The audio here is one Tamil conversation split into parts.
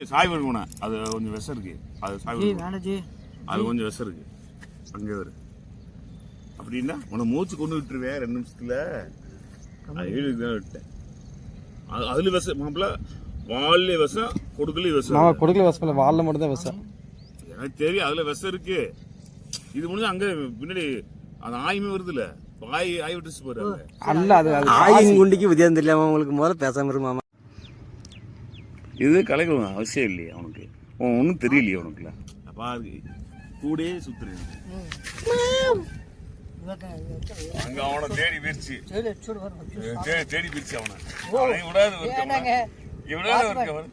சாய் வருங்கண்ணா அது கொஞ்சம் விஷம் இருக்கு. அது சாய் அது கொஞ்சம் விஷம் இருக்கு. அங்கே வரு. அப்படின்னா உன்னை மூச்சு கொண்டு விட்டுருவேன் ரெண்டு நிமிஷத்துல. தான் விட்டேன். அது அதுல விஷம் மாப்பிள்ள வால்ல விஷம் கொடுக்கல விஷம் கொடுக்கல விஷம் வாலில் மட்டும் தான் விஷம் எனக்கு தெரியும் அதுல விஷம் இருக்கு. இது முடிஞ்சு அங்க பின்னாடி அந்த ஆயுமே வருதுல்ல. வாய் ஆய் விட்டுச்சு பாரு அங்க. அல்ல அது அது ஆயின் குண்டிக்கு வித்தியாசம் தெரியாம உங்களுக்கு முதல்ல பேசாம இரு மாமா. இது கலைக்கணும் அவசியம் இல்லையா அவனுக்கு. ஒன்றும் தெரியலையே உனக்குல. பாரு கூடயே சுத்துறேன். அங்க அவனை தேடி பிரிச்சு. தேடி பிரிச்சு அவனை. விடாது. விடாது இருக்க அவன்.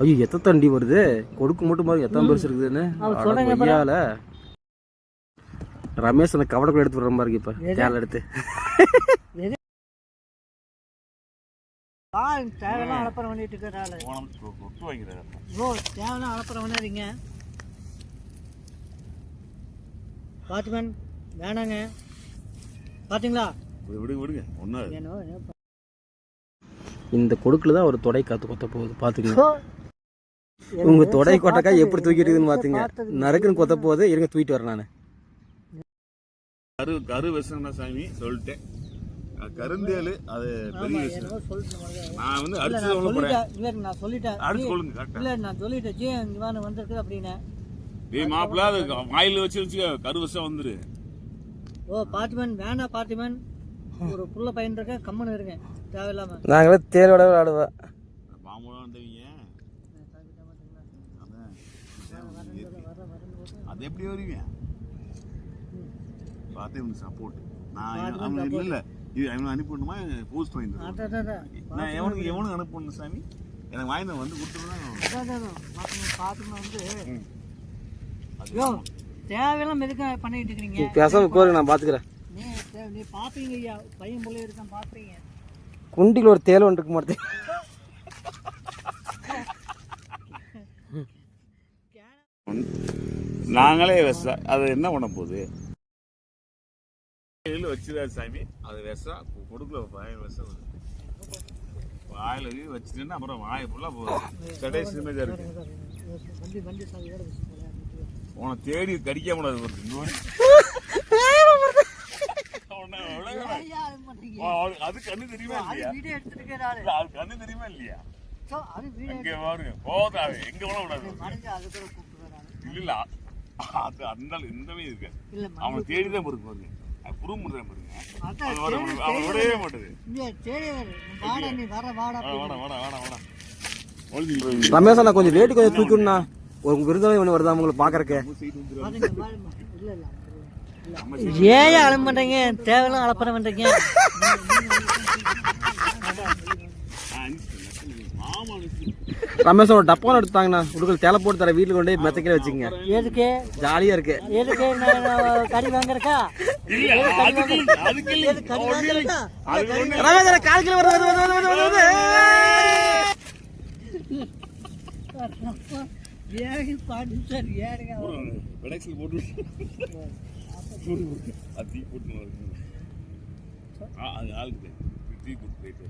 ஐயோ எத்த தண்டி வருது? கொடுக்கு மட்டும் பாருங்க எத்தனை பெருசு இருக்குதுன்னு அவர் ரமேஷ் அந்த கவலை கூட எடுத்து விடுற மாதிரி இப்ப. எது? கேள் எடுத்து. ஆ தேவையெல்லாம் அலப்பறம் பண்ணிட்டு இருக்கிறாள் தேவையெல்லாம் அலப்பறம் பண்ணாதீங்க. பாத்துமன் வேணாங்க. பாத்தீங்களா? விடு, விடுங்க. ஒன்றும் இந்த கொடுக்குல தான் ஒரு தொடை காத்து கொத்த போகுது. பாத்துங்க ஓ, உங்க தொடை கொட்டக்கா எப்படி தூக்கிட்டு இருக்குதுன்னு பாத்துங்க பார்த்தது. நறுக்குன்னு கொத்த போகுது இருங்க தூக்கிட்டு வரேன் நானு. கரு கரு விஷம்னா சாமி சொல்லிட்டேன். கருந்தேலு அது பெரிய விஷயம். நான் வந்து அடிச்சு நான் சொல்ல போறேன். நான் சொல்லிட்டேன். அடிச்சு கொள்ளுங்க கரெக்டா. இல்ல நான் சொல்லிட்டேன். ஜி இவன் வந்திருக்கு அப்படின்னு. டேய் மாப்பிள்ள அது வாயில வச்சு வச்சு கரு விஷம் வந்துரு. ஓ பாத்திமன் வேணா பாத்திமன். ஒரு புள்ள பையன் இருக்க கம்மன் இருங்க தேவையில்லாம. நாங்களே தேரோட விளையாடுவேன் பாம்புலாம் வந்தவங்க. அது எப்படி வருவீங்க? பார்த்தே உனக்கு சப்போர்ட் நான் அவன் இல்ல இல்ல. இது அவன் அனுப்பிடணுமா போஸ்ட் அதான், நான் எவனுக்கு எவனுக்கு அனுப்பணும் சாமி? எனக்கு வாங்கி வந்து கொடுத்துருந்தா அதான், அதான். பாத்திமன், பாத்திமன் வந்து. யோ தேவையெல்லாம் எதுக்கு பண்ணிட்டு இருக்கிறீங்க. பேசாம கோருங்க நான் பாத்துக்கிறேன் நீ தே- நீ பாப்பீங்க ஐயா. பையன் பிள்ளை இருக்கான் பாப்பீங்க குண்டில ஒரு தேல் ஒன்று இருக்க மாட்டேன் நாங்களே அது என்ன பண்ண போகுது? கையில் வச்சுதான் சாமி. அது விஷம் கொடுக்கல வாய் விஷம். வாயில வச்சுட்டேன்னா அப்புறம் வாய் ஃபுல்லாக சடை சிமேஜா இருக்கு. வண்டி வண்டி சாவியோட உன தேடி கடிக்க. ஐயா அது கண்ணு தெரியுமா இல்லையா? அது கண்ணு தெரியுமா இல்லையா? அங்க பாருங்க போதாவே எங்க போன விடாது. மறைஞ்சு அது கூட கூப்பிடுறாரு இல்ல இல்ல. அது அந்த ஆளு இந்தமே இருக்கு. இல்ல அவனை தேடி தான் பொறுப்பு பாருங்க. புரும் பண்றேன் பாருங்க அதான் அது வர தேடி- அவன் விடவே மாட்டேது. இல்ல தேடி வரு. வாடா நீ வர வாடா வாடா வாடா வாடா வாடா. வாடா ஒளிஞ்சு ரமேஷ் அண்ணா கொஞ்சம் ரேட்டு கொஞ்சம் தூக்கணும்ண்ணா ஒரு விருந்தாளி ஒன்று வருதா உங்களை இல்ல ஏன் அழ மாட்டேங்க தேவையெல்லாம் அலப்பற பண்றீங்க. மாமா ரமேஷ் ஒரு டப்பான எடுத்தாங்கண்ணா. உடுக்கல் தேலை போட்டு தர வீட்டுல கொண்டு போய் மெத்தக்கில வச்சுக்கங்க. எதுக்கு? ஜாலியா இருக்கு. எதுக்கு கறி வாங்குறக்கா? ரமேஷ் கால் கிலோ வருது வருது வருது ஏங்க பாட்டு சார் பெடக்ஸ்ல போட்டு அது தீ போட்டு ஆளுக்கு தீ போட்டு போயிட்டு